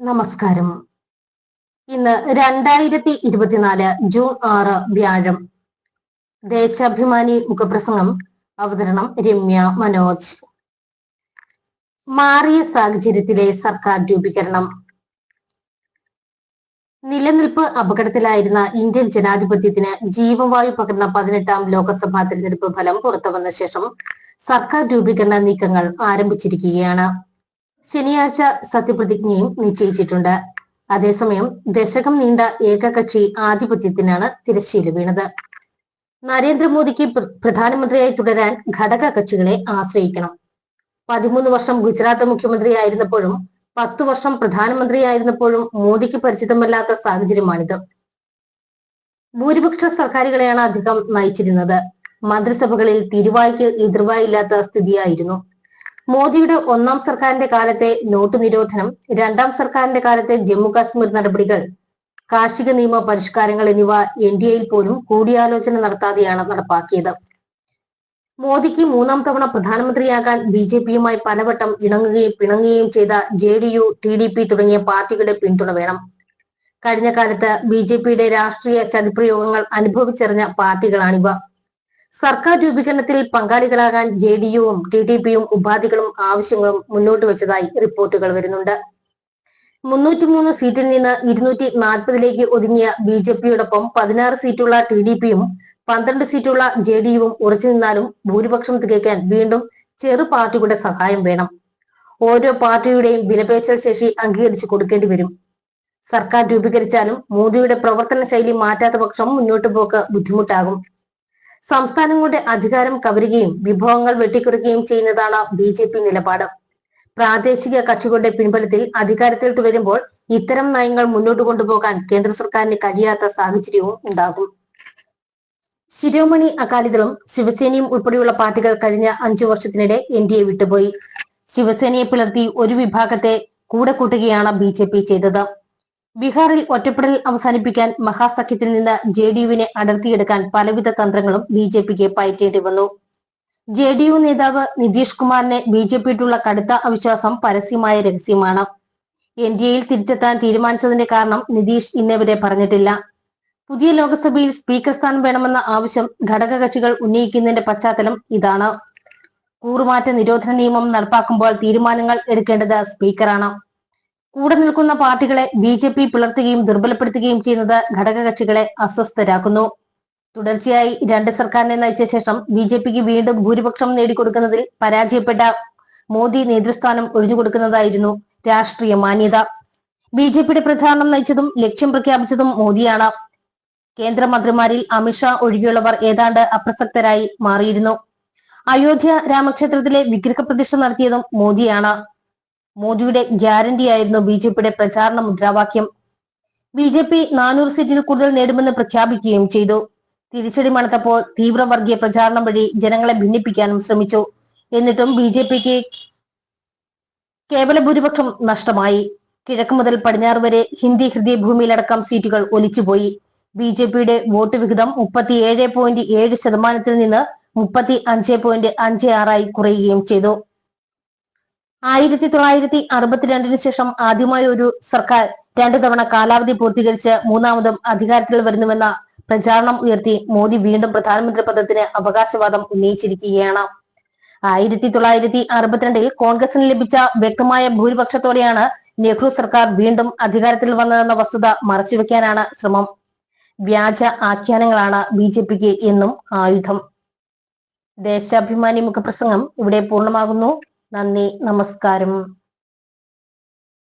നമസ്കാരം. ഇന്ന് രണ്ടായിരത്തി ഇരുപത്തിനാല് ജൂൺ ആറ് വ്യാഴം. ദേശാഭിമാനി മുഖപ്രസംഗം അവതരണം രമ്യ മനോജ്. മാറിയ സാഹചര്യത്തിലെ സർക്കാർ രൂപീകരണം. നിലനിൽപ്പ് അപകടത്തിലായിരുന്ന ഇന്ത്യൻ ജനാധിപത്യത്തിന് ജീവവായു പകർന്ന പതിനെട്ടാം ലോക്സഭാ തിരഞ്ഞെടുപ്പ് ഫലം പുറത്തുവന്ന ശേഷം സർക്കാർ രൂപീകരണ നീക്കങ്ങൾ ആരംഭിച്ചിരിക്കുകയാണ്. ശനിയാഴ്ച സത്യപ്രതിജ്ഞയും നിശ്ചയിച്ചിട്ടുണ്ട്. അതേസമയം ദശകം നീണ്ട ഏകകക്ഷി ആധിപത്യത്തിനാണ് തിരശ്ശീല വീണത്. നരേന്ദ്രമോദിക്ക് പ്ര- പ്രധാനമന്ത്രിയായി തുടരാൻ ഘടക കക്ഷികളെ ആശ്രയിക്കണം. പതിമൂന്ന് വർഷം ഗുജറാത്ത് മുഖ്യമന്ത്രിയായിരുന്നപ്പോഴും പത്തു വർഷം പ്രധാനമന്ത്രിയായിരുന്നപ്പോഴും മോദിക്ക് പരിചിതമല്ലാത്ത സാഹചര്യമാണിത്. ഭൂരിപക്ഷ സർക്കാരുകളെയാണ് അധികം നയിച്ചിരുന്നത്. മന്ത്രിസഭകളിൽ തിരുവായ്ക്ക് എതിർവായില്ലാത്ത സ്ഥിതിയായിരുന്നു. മോദിയുടെ ഒന്നാം സർക്കാരിന്റെ കാലത്തെ നോട്ട് നിരോധനം രണ്ടാം സർക്കാരിന്റെ കാലത്തെ ജമ്മു കാശ്മീർ നടപടികൾ കാർഷിക നിയമ പരിഷ്കാരങ്ങൾ എന്നിവ എൻ ഡി എയിൽ പോലും കൂടിയാലോചന നടത്താതെയാണ് നടപ്പാക്കിയത്. മോദിക്ക് മൂന്നാം തവണ പ്രധാനമന്ത്രിയാകാൻ ബി ജെ പിയുമായി പലവട്ടം ഇണങ്ങുകയും പിണങ്ങുകയും ചെയ്ത J D U T D P തുടങ്ങിയ പാർട്ടികളുടെ പിന്തുണ വേണം. കഴിഞ്ഞ കാലത്ത് ബി ജെ പിയുടെ രാഷ്ട്രീയ ചതിപ്രയോഗങ്ങൾ അനുഭവിച്ചറിഞ്ഞ പാർട്ടികളാണിവ. സർക്കാർ രൂപീകരണത്തിൽ പങ്കാളികളാകാൻ ജെ ഡി യുവും ടി ഡി പിയും ഉപാധികളും ആവശ്യങ്ങളും മുന്നോട്ട് വെച്ചതായി റിപ്പോർട്ടുകൾ വരുന്നുണ്ട്. മുന്നൂറ്റിമൂന്ന് സീറ്റിൽ നിന്ന് ഇരുന്നൂറ്റി നാൽപ്പതിലേക്ക് ഒതുങ്ങിയ ബി ജെ പിയോടൊപ്പം പതിനാറ് സീറ്റുള്ള ടി ഡി പിയും പന്ത്രണ്ട് സീറ്റുള്ള ജെ ഡി യുവും ഉറച്ചു നിന്നാലും ഭൂരിപക്ഷം തികയ്ക്കാൻ വീണ്ടും ചെറു പാർട്ടികളുടെ സഹായം വേണം. ഓരോ പാർട്ടിയുടെയും വിലപേശൽ ശേഷി അംഗീകരിച്ചു കൊടുക്കേണ്ടി വരും. സർക്കാർ രൂപീകരിച്ചാലും മോദിയുടെ പ്രവർത്തന ശൈലി മാറ്റാത്ത പക്ഷം മുന്നോട്ട് പോക്ക് ബുദ്ധിമുട്ടാകും. സംസ്ഥാനങ്ങളുടെ അധികാരം കവരുകയും വിഭവങ്ങൾ വെട്ടിക്കുറയ്ക്കുകയും ചെയ്യുന്നതാണ് ബി ജെ പി നിലപാട്. പ്രാദേശിക കക്ഷികളുടെ പിൻബലത്തിൽ അധികാരത്തിൽ തുടരുമ്പോൾ ഇത്തരം നയങ്ങൾ മുന്നോട്ട് കൊണ്ടുപോകാൻ കേന്ദ്ര സർക്കാരിന് കഴിയാത്ത സാഹചര്യവും ഉണ്ടാകും. ശിരോമണി അകാലിദളും ശിവസേനയും ഉൾപ്പെടെയുള്ള പാർട്ടികൾ കഴിഞ്ഞ അഞ്ചു വർഷത്തിനിടെ എൻ ഡി എ വിട്ടുപോയി. ശിവസേനയെ പിളർത്തി ഒരു വിഭാഗത്തെ കൂടെ കൂട്ടുകയാണ് ബി ജെ പി ചെയ്തത്. ബീഹാറിൽ ഒറ്റപ്പെടൽ അവസാനിപ്പിക്കാൻ മഹാസഖ്യത്തിൽ നിന്ന് ജെ ഡി യുവിനെ അടർത്തിയെടുക്കാൻ പലവിധ തന്ത്രങ്ങളും ബി ജെ പിക്ക് പയറ്റേണ്ടി വന്നു. ജെ ഡി യു നേതാവ് നിതീഷ് കുമാറിനെ ബി ജെ പിയിട്ടുള്ള കടുത്ത അവിശ്വാസം പരസ്യമായ രഹസ്യമാണ്. എൻ ഡി എയിൽ തിരിച്ചെത്താൻ തീരുമാനിച്ചതിന്റെ കാരണം നിതീഷ് ഇന്നേവരെ പറഞ്ഞിട്ടില്ല. പുതിയ ലോക്സഭയിൽ സ്പീക്കർ സ്ഥാനം വേണമെന്ന ആവശ്യം ഘടകകക്ഷികൾ ഉന്നയിക്കുന്നതിന്റെ പശ്ചാത്തലം ഇതാണ്. കൂറുമാറ്റ നിരോധന നിയമം നടപ്പാക്കുമ്പോൾ തീരുമാനങ്ങൾ എടുക്കേണ്ടത് സ്പീക്കറാണ്. കൂടെ നിൽക്കുന്ന പാർട്ടികളെ ബി ജെ പി പിളർത്തുകയും ദുർബലപ്പെടുത്തുകയും ചെയ്യുന്നത് ഘടകകക്ഷികളെ അസ്വസ്ഥരാക്കുന്നു. തുടർച്ചയായി രണ്ട് സർക്കാരിനെ നയിച്ച ശേഷം ബി ജെ പിക്ക് വീണ്ടും ഭൂരിപക്ഷം നേടിക്കൊടുക്കുന്നതിൽ പരാജയപ്പെട്ട മോദി നേതൃസ്ഥാനം ഒഴിഞ്ഞുകൊടുക്കുന്നതായിരുന്നു രാഷ്ട്രീയ മാന്യത. ബി ജെ പിയുടെ പ്രചാരണം നയിച്ചതും ലക്ഷ്യം പ്രഖ്യാപിച്ചതും മോദിയാണ്. കേന്ദ്രമന്ത്രിമാരിൽ അമിത്ഷാ ഒഴികെയുള്ളവർ ഏതാണ്ട് അപ്രസക്തരായി മാറിയിരുന്നു. അയോധ്യ രാമക്ഷേത്രത്തിലെ വിഗ്രഹ പ്രതിഷ്ഠ നടത്തിയതും മോദിയാണ്. മോദിയുടെ ഗ്യാരണ്ടിയായിരുന്നു ബി ജെ പിയുടെ പ്രചാരണ മുദ്രാവാക്യം. ബി ജെ പി നാനൂറ് സീറ്റിൽ കൂടുതൽ നേടുമെന്ന് പ്രഖ്യാപിക്കുകയും ചെയ്തു. തിരിച്ചടി മണത്തപ്പോൾ തീവ്രവർഗീയ പ്രചാരണം വഴി ജനങ്ങളെ ഭിന്നിപ്പിക്കാനും ശ്രമിച്ചു. എന്നിട്ടും ബി ജെ പിക്ക് കേവല ഭൂരിപക്ഷം നഷ്ടമായി. കിഴക്ക് മുതൽ പടിഞ്ഞാറ് വരെ ഹിന്ദി ഹൃദയ ഭൂമിയിലടക്കം സീറ്റുകൾ ഒലിച്ചുപോയി. ബി ജെ പിയുടെ വോട്ട് വിഹിതം മുപ്പത്തിയേഴ് പോയിന്റ് ഏഴ് ശതമാനത്തിൽ നിന്ന് മുപ്പത്തി അഞ്ച് പോയിന്റ് അഞ്ച് ആറായി കുറയുകയും ചെയ്തു. ആയിരത്തി തൊള്ളായിരത്തി അറുപത്തിരണ്ടിന് ശേഷം ആദ്യമായി ഒരു സർക്കാർ രണ്ടു തവണ കാലാവധി പൂർത്തീകരിച്ച് മൂന്നാമതും അധികാരത്തിൽ വരുന്നുവെന്ന പ്രചാരണം ഉയർത്തി മോദി വീണ്ടും പ്രധാനമന്ത്രി പദത്തിന് അവകാശവാദം ഉന്നയിച്ചിരിക്കുകയാണ്. ആയിരത്തി തൊള്ളായിരത്തി അറുപത്തിരണ്ടിൽ കോൺഗ്രസിന് ലഭിച്ച വ്യക്തമായ ഭൂരിപക്ഷത്തോടെയാണ് നെഹ്റു സർക്കാർ വീണ്ടും അധികാരത്തിൽ വന്നതെന്ന വസ്തുത മറച്ചുവെക്കാനാണ് ശ്രമം. വ്യാജ ആഖ്യാനങ്ങളാണ് ബി ജെ പിക്ക് എന്നും ആയുധം. ദേശാഭിമാനി മുഖപ്രസംഗം ഇവിടെ പൂർണമാകുന്നു. നന്ദി നമസ്കാരം.